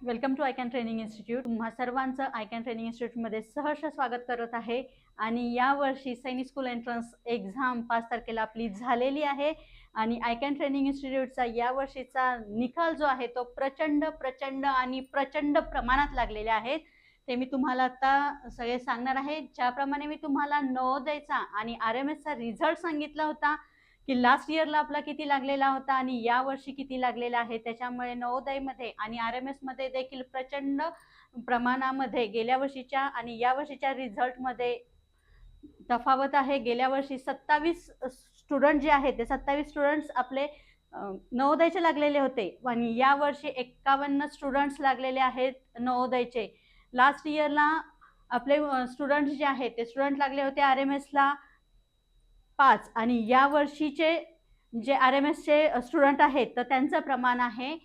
Welcome to I can training institute तुम्हा सर्वांचं आयकॅन training इन्स्टिट्यूटमध्ये सहर्ष स्वागत करत आहे. आणि यावर्षी सैनिक स्कूल एंट्रन्स एक्झाम पाच तारखेला आपली झालेली आहे. आणि आयकॅन ट्रेनिंग इन्स्टिट्यूटचा यावर्षीचा निकाल जो आहे तो प्रचंड प्रचंड आणि प्रचंड प्रमाणात लागलेले आहेत. ते मी तुम्हाला आता सगळे सांगणार आहे. ज्याप्रमाणे मी तुम्हाला नवोदयचा आणि आर एम एसचा रिझल्ट सांगितला होता की लास्ट इयरला आपला किती लागलेला होता आणि या वर्षी किती लागलेला आहे? त्याच्यामुळे नवोदयमध्ये आणि आर एम एसमध्ये देखील प्रचंड प्रमाणामध्ये गेल्या वर्षीच्या आणि या वर्षीच्या रिझल्टमध्ये तफावत आहे. गेल्या वर्षी सत्तावीस स्टुडंट जे आहेत ते सत्तावीस स्टुडंट्स आपले नवोदयचे लागलेले होते आणि या वर्षी एक्कावन्न स्टुडंट्स लागलेले आहेत नवोदयचे. लास्ट इयरला आपले स्टुडंट्स जे आहेत ते स्टुडंट लागले होते आर एम एसला. पाच. आणि या वर्षीचे जे आर एम एसचे स्टुडंट आहेत तर त्यांचं प्रमाण आहे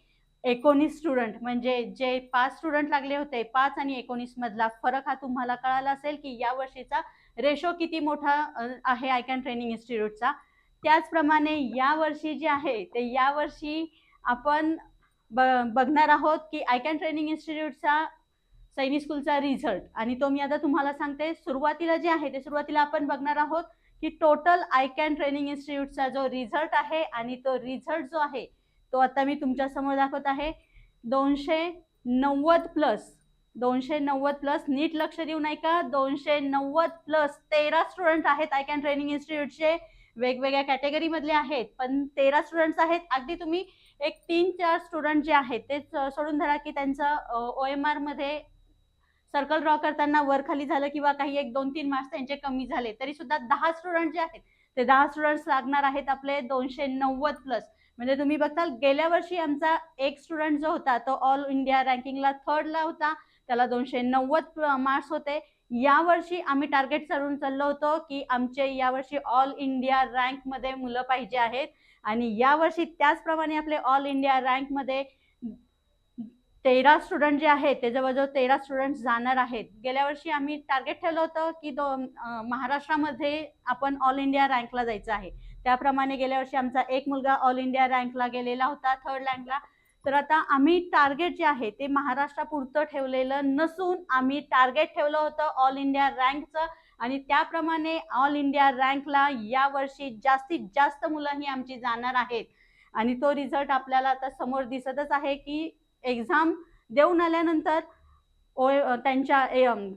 एकोणीस स्टुडंट म्हणजे जे पाच स्टुडंट लागले होते पाच आणि एकोणीस मधला फरक हा तुम्हाला कळाला असेल की या वर्षीचा रेशो किती मोठा आहे आहे आयकॅन ट्रेनिंग इन्स्टिट्यूटचा त्याचप्रमाणे या वर्षी जे आहे ते या वर्षी आपण ब बघणार आहोत की आयकॅन ट्रेनिंग इन्स्टिट्यूटचा सैनिक स्कूलचा रिझल्ट आणि तो मी आता तुम्हाला सांगते सुरुवातीला जे आहे ते सुरुवातीला आपण बघणार आहोत. की टोटल आय कॅन ट्रेनिंग इन्स्टिट्यूटचा जो रिझल्ट आहे आणि तो रिझल्ट जो आहे तो आता मी तुमच्यासमोर दाखवत आहे. दोनशे नव्वद प्लस दोनशे नव्वद प्लस नीट लक्ष देऊन का दोनशे नव्वद प्लस तेरा स्टुडंट आहेत आय कॅन ट्रेनिंग इन्स्टिट्यूटचे वेगवेगळ्या कॅटेगरीमधले आहेत पण तेरा स्टुडंट्स आहेत. अगदी तुम्ही एक तीन चार स्टुडंट जे आहेत ते सोडून धरा की त्यांचं ओ एम आरमध्ये सर्कल ड्रॉ करताना वर खाली झालं किंवा काही एक दोन तीन मार्क्स त्यांचे कमी झाले तरी सुद्धा दहा स्टुडंट जे आहेत ते दहा स्टुडंट्स लागणार आहेत आपले दोनशे नव्वद प्लस म्हणजे तुम्ही बघताल गेल्या वर्षी आमचा एक स्टुडंट जो होता तो ऑल इंडिया रँकिंगला थर्डला होता. त्याला दोनशे नव्वद मार्क्स होते. यावर्षी आम्ही टार्गेट करून चाललो होतो की आमचे यावर्षी ऑल इंडिया रँकमध्ये मुलं पाहिजे आहेत. आणि यावर्षी त्याचप्रमाणे आपले ऑल इंडिया रँकमध्ये तेरा स्टुडंट जे आहेत ते जवळजवळ तेरा स्टुडंट जाणार आहेत. गेल्या वर्षी आम्ही टार्गेट ठेवलं होतं की दो महाराष्ट्रामध्ये आपण ऑल इंडिया रँकला जायचं आहे. त्याप्रमाणे गेल्या वर्षी आमचा एक मुलगा ऑल इंडिया रँकला गेलेला होता थर्ड रँकला तर आता आम्ही टार्गेट जे आहे ते महाराष्ट्रापुरतं ठेवलेलं नसून आम्ही टार्गेट ठेवलं होतं ऑल इंडिया रँकचं आणि त्याप्रमाणे ऑल इंडिया रँकला यावर्षी जास्तीत जास्त मुलं ही आमची जाणार आहेत. आणि तो रिझल्ट आपल्याला आता समोर दिसतच आहे की एक्झाम देऊन आल्यानंतर ओ त्यांच्या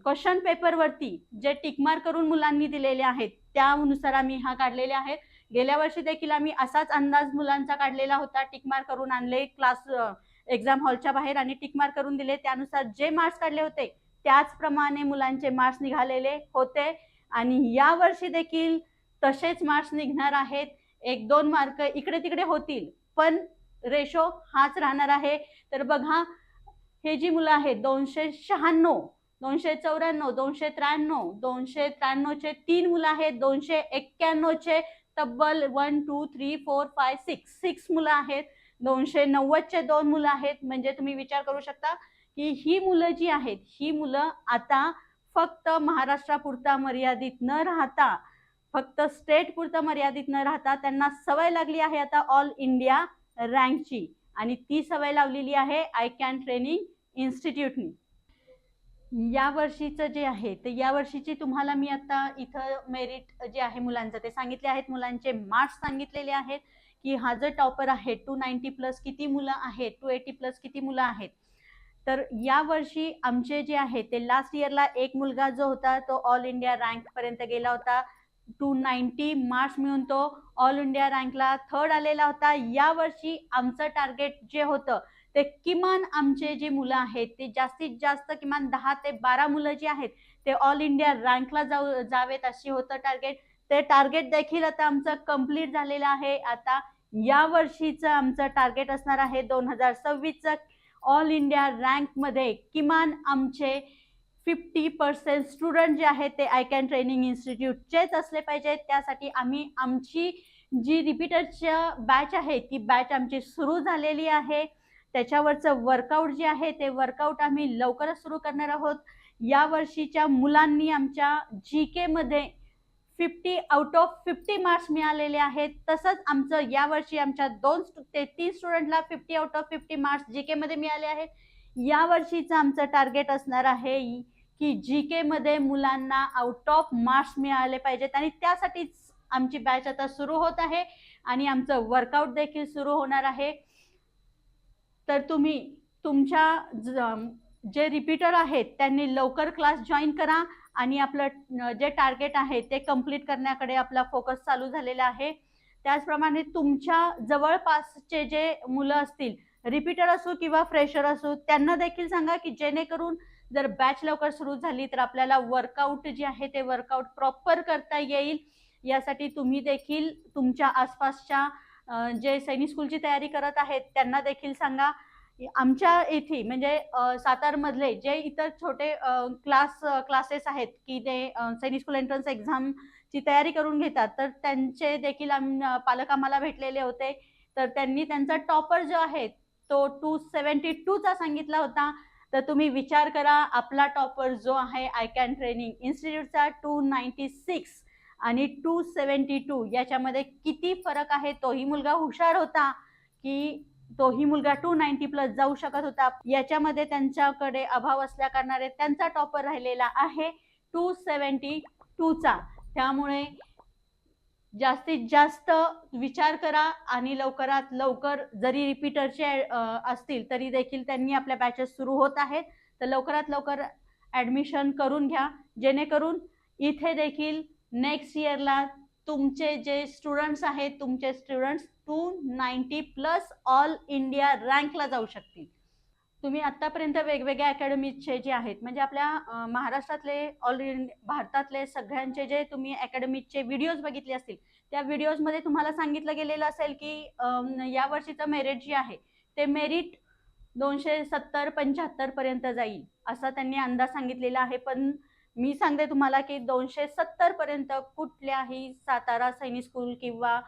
क्वेश्चन पेपरवरती जे टिकमार करून मुलांनी दिलेले आहेत त्यानुसार आम्ही हा काढलेले आहेत. गेल्या वर्षी देखील आम्ही असाच अंदाज मुलांचा काढलेला होता टिकमार करून आणले क्लास एक्झाम हॉलच्या बाहेर आणि टिकमार करून दिले. त्यानुसार जे मार्क्स काढले होते त्याचप्रमाणे मुलांचे मार्क्स निघालेले होते. आणि या वर्षी देखील तसेच मार्क्स निघणार आहेत. एक दोन मार्क इकडे तिकडे होतील पण रेशो हाच राहणार आहे. तर बघा हे जी मुलं आहेत दोनशे शहाण्णव दोनशे चौऱ्याण्णव दोनशे त्र्याण्णव दोनशे त्र्याण्णवचे तीन मुलं आहेत दोनशे एक्क्याण्णवचे तब्बल one two three four five six six मुलं आहेत. दोनशे नव्वदचे दोन मुलं आहेत. म्हणजे तुम्ही विचार करू शकता की ही मुलं जी आहेत ही मुलं आता फक्त महाराष्ट्रापुरता मर्यादित न राहता फक्त स्टेट पुरता मर्यादित न राहता त्यांना सवय लागली आहे आता ऑल इंडिया रँकची आणि ती सवय लावलेली आहे आय कॅन ट्रेनिंग इन्स्टिट्यूटनी. या वर्षीचं जे आहे तर या वर्षीची तुम्हाला मी आता इथं मेरिट जे आहे मुलांचं ते सांगितले आहेत. मुलांचे मार्क्स सांगितलेले आहेत की हा जो टॉपर आहे टू नाईन्टी प्लस किती मुलं आहेत टू एटी प्लस किती मुलं आहेत? तर या वर्षी आमचे जे आहे ते लास्ट इयरला एक मुलगा जो होता तो ऑल इंडिया रँकपर्यंत गेला होता. टू नाईन्टी मार्क्स मिळून तो ऑल इंडिया रँकला थर्ड आलेला होता. यावर्षी आमचं टार्गेट जे होतं ते किमान आमचे जे मुलं आहेत ते जास्तीत जास्त किमान दहा ते बारा मुलं जी आहेत ते ऑल इंडिया रँकला जाऊ जावेत अशी होतं टार्गेट. ते टार्गेट देखील आता आमचं कंप्लीट झालेलं आहे. आता या वर्षीचं आमचं टार्गेट असणार आहे दोन हजार सव्वीसचं. ऑल इंडिया रँकमध्ये किमान आमचे फिफ्टी पर्सेंट स्टुडंट जे आहेत ते आय कॅन ट्रेनिंग इन्स्टिट्यूटचेच असले पाहिजेत त्यासाठी आम्ही आमची जी रिपीटरच्या बॅच आहे ती बॅच आमची सुरू झालेली आहे. त्याच्यावरचं वर्कआउट जे आहे ते वर्कआउट आम्ही लवकरच सुरू करणार आहोत. या वर्षीच्या मुलांनी आमच्या जी केमध्ये fifty out of fifty marks मिळालेले आहेत. तसंच आमचं यावर्षी आमच्या दोन ते तीन स्टुडंटला fifty out of fifty marks G केमध्ये मिळाले आहेत. या वर्षीचं आमचं टार्गेट असणार आहे की जी के मध्ये मुलांना आउट ऑफ मार्क्स मिळाले पाहिजेत आणि त्यासाठीच आमची बॅच आता सुरू होत आहे आणि आमचं वर्कआउट देखील सुरू होणार आहे. तर तुम्ही तुमच्या ज- जे रिपीटर आहेत त्यांनी लवकर क्लास जॉईन करा आणि आपलं जे टार्गेट आहे ते कंप्लीट करण्याकडे आपला फोकस चालू झालेला आहे. त्याचप्रमाणे तुमच्या जवळपासचे जे मुलं असतील रिपीटर असो किंवा फ्रेशर असो त्यांना देखील सांगा की जेणेकरून जर बॅच लवकर सुरू झाली तर आपल्याला वर्कआउट जे आहे ते वर्कआउट प्रॉपर करता येईल. यासाठी तुम्ही देखील तुमच्या आसपासच्या जे सैनिक स्कूलची तयारी करत आहेत त्यांना देखील सांगा. आमच्या येथे म्हणजे सातारमधले जे इतर छोटे क्लास क्लासेस आहेत की ते सैनिक स्कूल एंट्रन्स एक्झामची तयारी करून घेतात तर त्यांचे देखील आम- पालक आम्हाला भेटलेले होते. तर त्यांनी त्यांचा टॉपर जो आहे तो टू सेवन्टी टूचा सांगितला होता. तर तुम्ही विचार करा आपला टॉपर जो आहे आय कॅन ट्रेनिंग इन्स्टिट्यूटचा टू नाईन्टी सिक्स आणि टू सेवन्टी टू याच्यामध्ये किती फरक आहे तोही मुलगा हुशार होता की तोही मुलगा टू नाईन्टी प्लस जाऊ शकत होता. याच्यामध्ये त्यांच्याकडे अभाव असल्या कारणाने त्यांचा टॉपर राहिलेला आहे टू सेवन्टी टूचा त्यामुळे जास्तीत जास्त विचार करा आणि लवकरात लवकर जरी रिपीटरचे असतील तरी देखील त्यांनी आपल्या बॅचेस सुरू होत आहेत. तर लवकरात लवकर ॲडमिशन करून घ्या. जेणेकरून इथे देखील नेक्स्ट इयरला तुमचे जे स्टुडंट्स आहेत तुमचे students two ninety plus all India रँकला जाऊ शकतील. तुम्ही आत्तापर्यंत वेगवेगळ्या अकॅडमीजचे जे आहेत म्हणजे आपल्या महाराष्ट्रातले ऑल भारतातले सगळ्यांचे जे तुम्ही अकॅडमीचे व्हिडिओज बघितले असतील त्या व्हिडिओजमध्ये तुम्हाला सांगितलं गेलेलं असेल की या वर्षीचं मेरिट जे आहे ते मेरिट दोनशे सत्तर पंच्याहत्तर पर्यंत जाईल असा त्यांनी अंदाज सांगितलेला आहे. पण मी सांगते तुम्हाला की दोनशे सत्तर पर्यंत कुठल्याही सातारा सैनिक स्कूल किंवा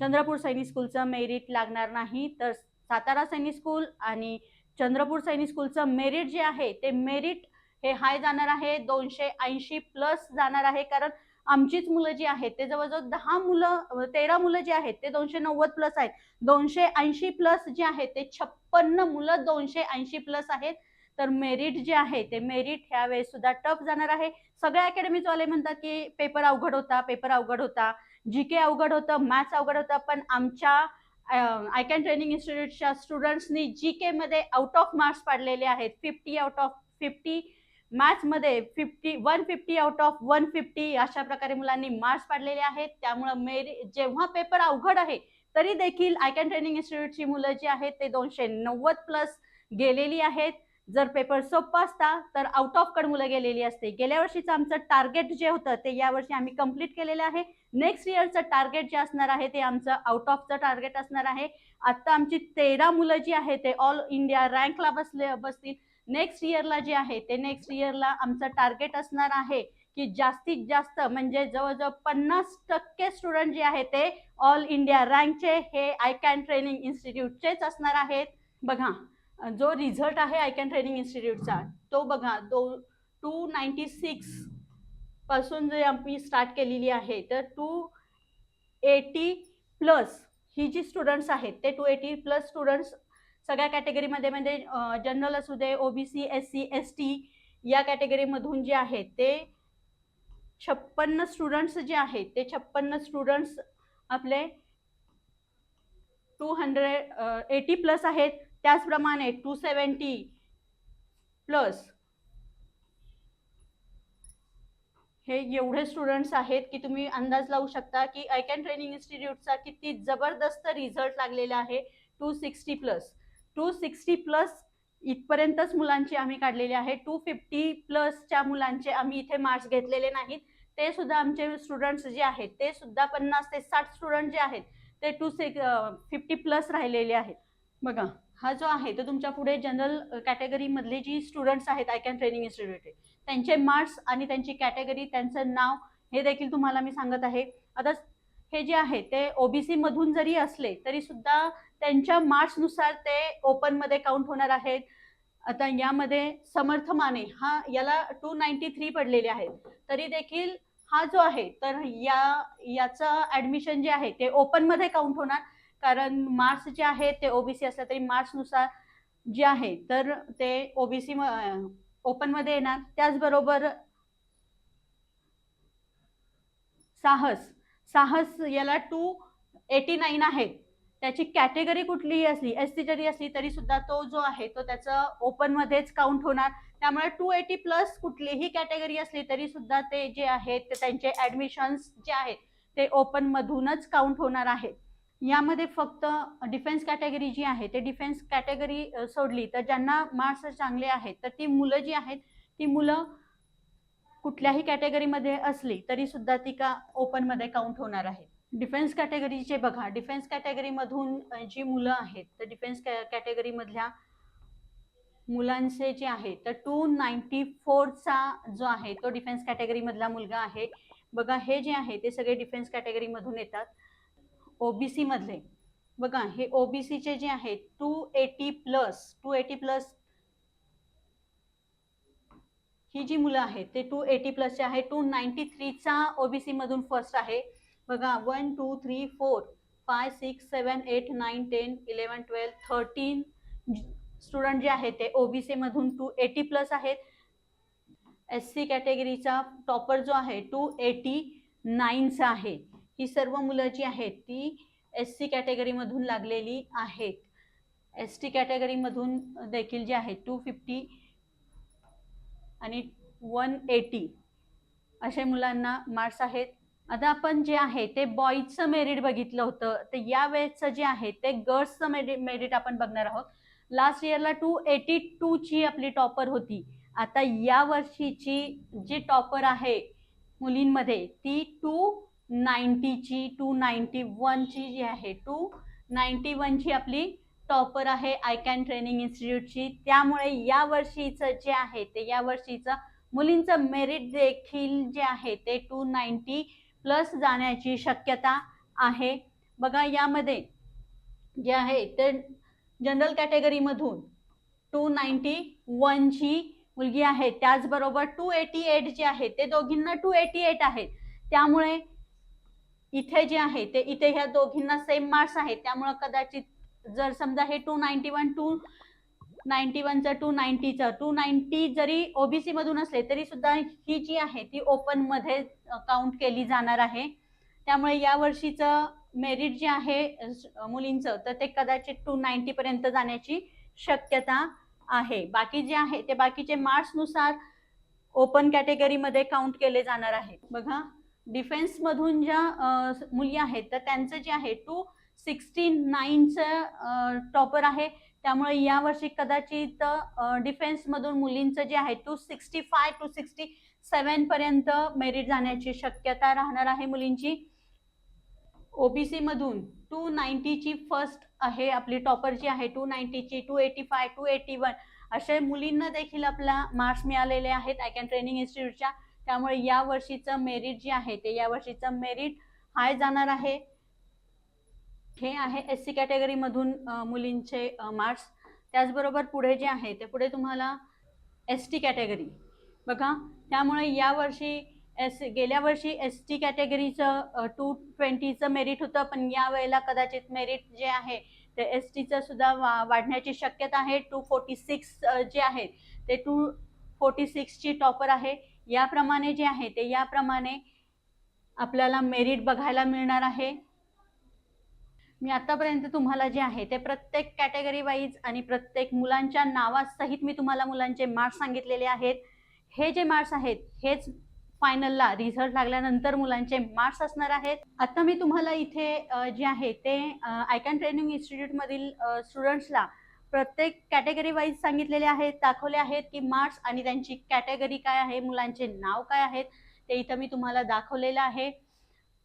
चंद्रपूर सैनिक स्कूलचं मेरिट लागणार नाही. तर सातारा सैनिक स्कूल आणि चंद्रपूर सैनिक स्कूलचं मेरिट जे आहे ते मेरिट हे हाय जाणार आहे दोनशे ऐंशी प्लस जाणार आहे. कारण आमचीच मुलं जी आहेत ते जवळजवळ दहा मुलं तेरा मुलं जे आहेत ते दोनशे नव्वद प्लस आहेत. दोनशे ऐंशी प्लस जे आहेत ते छप्पन्न मुलं दोनशे ऐंशी प्लस आहेत. तर मेरिट जे आहे ते मेरिट ह्यावेळेस सुद्धा टफ जाणार आहे. सगळ्या अकॅडमीजवाले म्हणतात की पेपर अवघड होता पेपर अवघड होता. जी के अवघड होतं मॅथ्स अवघड होतं पण आमच्या आय कॅन ट्रेनिंग इन्स्टिट्यूटच्या स्टुडंट्सनी जी केमध्ये आउट ऑफ मार्क्स पाडलेले आहेत. फिफ्टी आउट ऑफ फिफ्टी मॅथ्समध्ये fifty one fifty out of one fifty अशा प्रकारे मुलांनी मार्क्स पाडलेले आहेत. त्यामुळं मेरी जेव्हा पेपर अवघड आहे तरी देखील आय कॅन ट्रेनिंग इन्स्टिट्यूटची मुलं जी आहेत ते दोनशे नव्वद प्लस गेलेली आहेत. जर पेपर सोपा असता तर आउट ऑफ कड मुलं गेलेली असते. गेल्या वर्षीचं आमचं टार्गेट जे होतं ते यावर्षी आम्ही कंप्लीट केलेलं आहे. नेक्स्ट इयरचं टार्गेट जे असणार आहे ते आमचं आउट ऑफचं टार्गेट असणार आहे. आता आमची तेरा मुलं जी आहेत ते ऑल इंडिया रँकला बसले बसतील. नेक्स्ट इयरला जे आहे ते नेक्स्ट इयरला आमचं टार्गेट असणार आहे की जास्तीत जास्त म्हणजे जवळजवळ पन्नास टक्के स्टुडंट जे आहे ते ऑल इंडिया रँकचे हे आय कॅन ट्रेनिंग इन्स्टिट्यूटचेच असणार आहेत. बघा जो रिझल्ट आहे आय कॅन ट्रेनिंग इन्स्टिट्यूटचा तो बघा दो टू नाईन्टी सिक्सपासून जे आम्ही स्टार्ट केलेली आहे तर टू एटी प्लस ही जी स्टुडंट्स आहेत ते टू एटी प्लस स्टुडंट्स सगळ्या कॅटेगरीमध्ये म्हणजे जनरल असू दे OBC S C S T या कॅटेगरीमधून जे आहेत ते छप्पन्न स्टुडंट्स जे आहेत ते छप्पन्न स्टुडंट्स आपले टू हंड्रेड एटी प्लस आहेत. त्याचप्रमाणे टू सेवन्टी प्लस हे एवढे स्टुडंट्स आहेत की तुम्ही अंदाज लावू शकता की आय कॅन ट्रेनिंग इन्स्टिट्यूटचा किती जबरदस्त रिझल्ट लागलेला आहे. Two sixty plus two sixty plus इथपर्यंतच मुलांची आम्ही काढलेली आहे. टू फिफ्टी प्लसच्या मुलांचे आम्ही इथे मार्क्स घेतलेले नाहीत. ते सुद्धा आमचे स्टुडंट्स जे आहेत ते सुद्धा पन्नास ते साठ स्टुडंट जे आहेत ते टू सिक्स फिफ्टी प्लस राहिलेले आहेत. बघा. हा जो आहे तो तुमच्यापुढे जनरल कॅटेगरीमधले जी स्टुडंट्स आहेत आय कॅन ट्रेनिंग इन्स्टिट्यूट त्यांचे मार्क्स आणि त्यांची कॅटेगरी त्यांचं नाव हे देखील तुम्हाला मी सांगत आहे. आता हे जे आहे ते ओबीसी मधून जरी असले तरी सुद्धा त्यांच्या मार्क्सनुसार ते ओपनमध्ये काउंट होणार आहेत. आता यामध्ये समर्थ माने हा याला टू नाईन्टी थ्री पडलेले आहेत. तरी देखील हा जो आहे तर या याचं ॲडमिशन जे आहे ते ओपनमध्ये काउंट होणार. कारण मार्क्स जे आहेत ते ओबीसी असलं तरी मार्क्सनुसार जे आहे तर ते ओबीसी ओपनमध्ये येणार. त्याचबरोबर साहस. साहस याला टू एटी नाईन आहे. त्याची कॅटेगरी कुठलीही असली एस टी जरी असली तरी सुद्धा तो जो आहे तो त्याचं ओपनमध्येच काउंट होणार. त्यामुळे टू एटी प्लस कुठलीही कॅटेगरी असली तरी सुद्धा ते जे आहेत ते त्यांचे ऍडमिशन्स जे आहेत ते ओपनमधूनच काउंट होणार आहेत यामध्ये फक्त डिफेन्स कॅटेगरी जी आहे ते डिफेन्स कॅटेगरी सोडली. तर ज्यांना मार्क्स चांगले आहेत तर ती मुलं जी आहेत ती मुलं कुठल्याही कॅटेगरीमध्ये असली तरी सुद्धा ती का ओपनमध्ये काउंट होणार आहे. डिफेन्स कॅटेगरीचे बघा डिफेन्स कॅटेगरीमधून जी मुलं आहेत तर डिफेन्स कॅ कॅटेगरीमधल्या मुलांचे जे आहे तर टू नाईन्टी फोरचा जो आहे तो डिफेन्स कॅटेगरीमधला मुलगा आहे. बघा हे जे आहे ते सगळे डिफेन्स कॅटेगरीमधून येतात. ओबीसी मधले. बघा हे ओबीसीचे जे आहेत two eighty plus two eighty plus ही जी मुलं आहेत ते टू एटी प्लसचे आहे टू नाईन्टी थ्रीचा ओबीसी मधून फर्स्ट आहे. बघा one two three four five six seven eight nine ten eleven twelve thirteen student जे आहेत ते ओबीसी मधून टू एटी प्लस आहेत. एस सी कॅटेगरीचा टॉपर जो आहे टू एटी नाईनचा आहे. ही सर्व मुलं जी आहेत ती एस सी कॅटेगरीमधून लागलेली आहेत. एस टी कॅटेगरीमधून देखील जे आहेत टू फिफ्टी आणि वन एटी असे मुलांना मार्क्स आहेत. आता आपण जे आहे ते बॉईजचं मेरिट बघितलं होतं. तर या वेळेचं जे आहे ते गर्ल्सचं मेरिट मेरिट आपण बघणार आहोत. लास्ट इयरला टू एटी टूची आपली टॉपर होती. आता या वर्षीची जी टॉपर आहे मुलींमध्ये ती टू नाईन्टीची टू नाईन्टी वनची जी आहे टू नाईन्टी वनची आपली टॉपर आहे आय कॅन ट्रेनिंग इन्स्टिट्यूटची त्यामुळे या वर्षीचं जे आहे ते या वर्षीचं मुलींचं मेरिट देखील जे आहे ते टू नाईन्टी प्लस जाण्याची शक्यता आहे. बघा यामध्ये जे आहे ते जनरल कॅटेगरीमधून टू नाईन्टी वनची मुलगी आहे. त्याचबरोबर टू एटी एट जे आहे ते दोघींना टू एटी एट आहेत त्यामुळे इथे जे आहे ते इथे ह्या दोघींना सेम मार्क्स आहेत. त्यामुळं कदाचित जर समजा हे two ninety one two ninety वनचं to नाईन्टीचं टू नाईन्टी जरी ओबीसी मधून असले तरी सुद्धा ही जी आहे ती ओपनमध्ये काउंट केली जाणार आहे. त्यामुळे या वर्षीचं मेरिट जे आहे मुलींचं तर ते कदाचित टू नाईन्टी पर्यंत जाण्याची शक्यता आहे. बाकी जे आहे ते बाकीचे मार्क्सनुसार ओपन कॅटेगरीमध्ये काउंट केले जाणार आहे. बघा. डिफेन्समधून ज्या मुली आहेत तर त्यांचं जे आहे टू सिक्स्टी नाईनचं टॉपर आहे. त्यामुळे यावर्षी कदाचित डिफेन्समधून मुलींचं जे आहे two sixty five two sixty सेवनपर्यंत merit जाण्याची शक्यता राहणार आहे मुलींची. ओबीसी मधून टू नाईन्टीची फर्स्ट आहे आपली टॉपर जी आहे two नाईन्टीची two eighty five two eighty one असे मुलींना देखील आपला मार्क्स मिळालेले आहेत. आय कॅन ट्रेनिंग इन्स्टिट्यूटच्या त्यामुळे या वर्षीचं मेरिट जे आहे ते या वर्षीचं मेरिट हाय जाणार आहे. हे आहे एस सी कॅटेगरीमधून मुलींचे मार्क्स त्याचबरोबर पुढे जे आहे ते पुढे तुम्हाला एस टी कॅटेगरी बघा त्यामुळे यावर्षी एस गेल्या वर्षी एस टी कॅटेगरीचं टू ट्वेंटीचं मेरिट होतं पण या वेळेला कदाचित मेरिट जे आहे ते एस टीचं सुद्धा वा वाढण्याची शक्यता आहे. टू फोर्टी सिक्स जे आहे ते टू फोर्टी सिक्सची टॉपर आहे. याप्रमाणे जे आहे ते याप्रमाणे आपल्याला मेरिट बघायला मिळणार आहे. मी आतापर्यंत तुम्हाला जे आहे ते प्रत्येक कॅटेगरी वाईज आणि प्रत्येक मुलांच्या नावासहित मी तुम्हाला मुलांचे मार्क्स सांगितलेले आहेत. हे जे मार्क्स आहेत हेच फायनलला रिझल्ट लागल्यानंतर मुलांचे मार्क्स असणार आहेत. आता मी तुम्हाला इथे जे आहे ते आयकॅन ट्रेनिंग इन्स्टिट्यूटमधील स्टुडंट्सला प्रत्येक कॅटेगरी वाईज सांगितलेले आहेत दाखवले आहेत की मार्क्स आणि त्यांची कॅटेगरी काय आहे मुलांचे नाव काय आहेत ते इथं मी तुम्हाला दाखवलेलं आहे.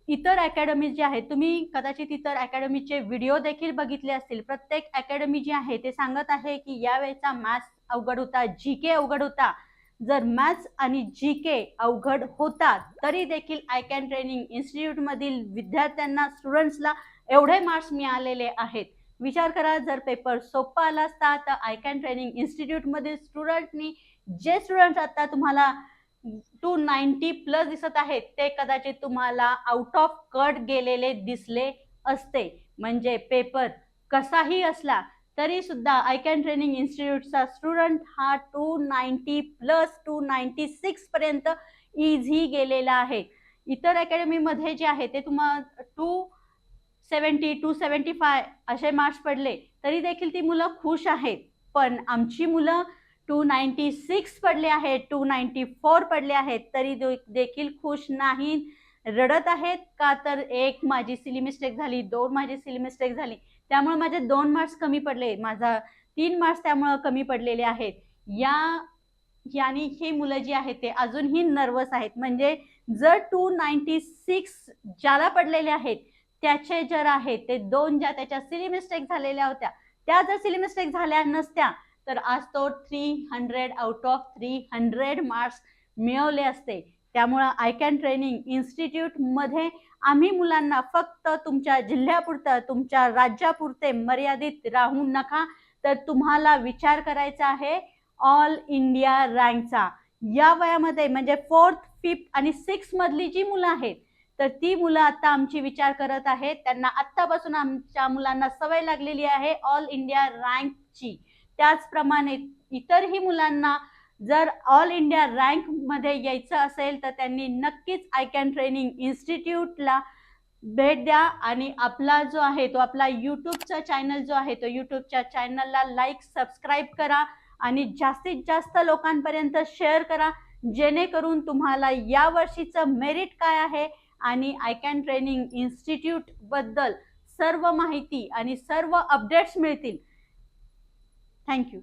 इतर अकॅडमीज जे आहेत तुम्ही कदाचित इतर अकॅडमीचे व्हिडिओ देखील बघितले असतील. प्रत्येक अकॅडमी जी आहे ते सांगत आहे की यावेळेचा मॅथ्स अवघड होता जी के अवघड होता. जर मॅथ्स आणि जी के अवघड होता तरी देखील आय कॅन ट्रेनिंग इन्स्टिट्यूटमधील विद्यार्थ्यांना स्टुडंट्सला एवढे मार्क्स मिळालेले आहेत. विचार करा जर पेपर सोपा आला असता तर आय कॅन ट्रेनिंग इन्स्टिट्यूटमधील स्टुडंटनी जे स्टुडंट आता तुम्हाला टू नाईन्टी प्लस दिसत आहेत ते कदाचित तुम्हाला आउट ऑफ कट गेलेले दिसले असते. म्हणजे पेपर कसाही असला तरी सुद्धा आय कॅन ट्रेनिंग इन्स्टिट्यूटचा स्टुडंट हा two ninety plus two ninety six पर्यंत इझी गेलेला आहे. इतर अकॅडमीमध्ये जे आहे ते तुम्हाला two seventy two seventy five असे मार्क्स पडले तरी देखील ती मुलं खुश आहेत. पण आमची मुलं टू नाईन्टी सिक्स पडले आहेत टू नाईन्टी फोर पडले आहेत तरी देखील खुश नाही रडत आहेत. का तर एक माझी सिली मिस्टेक झाली दोन माझी सिली मिस्टेक झाली. त्यामुळे माझे दोन मार्क्स कमी पडले माझा तीन मार्क्स त्यामुळं कमी पडलेले आहेत. या यानी ही मुलं जी आहेत ते अजूनही नर्वस आहेत. म्हणजे जर टू नाईन्टी सिक्स ज्याला पडलेले आहेत त्याचे जर आहे ते दोन ज्या त्याच्या सिली मिस्टेक झालेल्या होत्या त्या जर सिली मिस्टेक झाल्या नसत्या तर आज तो three hundred out of three hundred marks मिळवले असते. त्यामुळं आय कॅन ट्रेनिंग इन्स्टिट्यूटमध्ये आम्ही मुलांना फक्त तुमच्या जिल्ह्यापुरतं तुमच्या राज्यापुरते मर्यादित राहू नका. तर तुम्हाला विचार करायचा आहे ऑल इंडिया रँकचा या वयामध्ये म्हणजे फोर्थ फिफ्थ आणि सिक्स मधली जी मुलं आहेत तर ती मुलं आता आमची विचार करत आहेत. त्यांना आत्तापासून आमच्या मुलांना सवय लागलेली आहे ऑल इंडिया रँकची त्याचप्रमाणे इतरही मुलांना जर ऑल इंडिया रँकमध्ये यायचं असेल तर त्यांनी नक्कीच आय कॅन ट्रेनिंग इन्स्टिट्यूटला भेट द्या आणि आपला जो आहे तो आपला यूट्यूबचा चॅनल जो आहे तो यूट्यूबच्या चॅनलला लाईक सबस्क्राईब करा आणि जास्तीत जास्त लोकांपर्यंत शेअर करा. जेणेकरून तुम्हाला या वर्षीचं मेरिट काय आहे? आणि आय कॅन ट्रेनिंग इन्स्टिट्यूटबद्दल सर्व माहिती आणि सर्व अपडेट्स मिळतील. थँक्यू